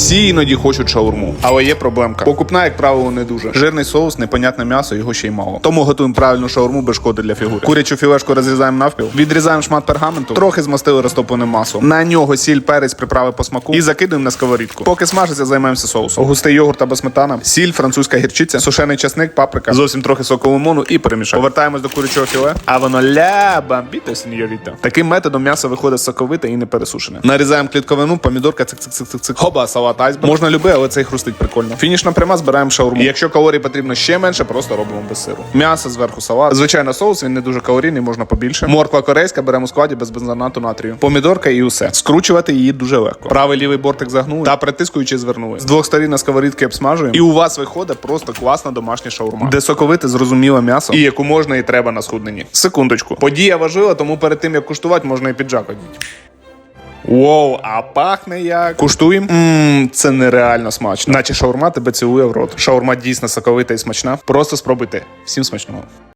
Всі іноді хочуть шаурму, але є проблемка. Покупна, як правило, не дуже. Жирний соус, непонятне м'ясо, його ще й мало. Тому готуємо правильну шаурму без шкоди для фігури. Курячу філешку розрізаємо навпіл, відрізаємо шмат пергаменту, трохи змастили розтопленим маслом. На нього сіль, перець, приправи по смаку і закидуємо на сковорідку. Поки смажиться, займаємося соусом. Густий йогурт або сметана, сіль, французька гірчиця, сушений часник, паприка, зовсім трохи соку лимону і перемішаємо. Повертаємось до курячого філе, а воно ля бамбіто сеньоріта. Таким методом м'ясо виходить соковите і не пересушене. Нарізаємо клітковину, помідорка, цик цик цик цик цик Хоба, салат айсберг. Можна любе, але цей хрустить прикольно. Фінішна пряма збираємо шаурму. І якщо калорій потрібно ще менше, просто робимо без сиру. М'ясо зверху салат. Звичайно, соус він не дуже калорійний, можна побільше. Морква корейська беремо у складі без бензонату натрію. Помідорка і усе. Скручувати її дуже легко. Правий лівий бортик загнули та притискуючи звернули. З двох сторін на сковорідки обсмажуємо. І у вас виходить просто класна домашня шаурма. Де соковите, зрозуміле м'ясо, і яку можна і треба на схудненні. Секундочку. Подія важлива, тому перед тим як куштувати, можна і піджак одіть. Воу, а пахне як. Куштуємо. Ммм, це нереально смачно. Наче шаурма тебе цілує в рот. Шаурма дійсно соковита і смачна. Просто спробуйте. Всім смачного.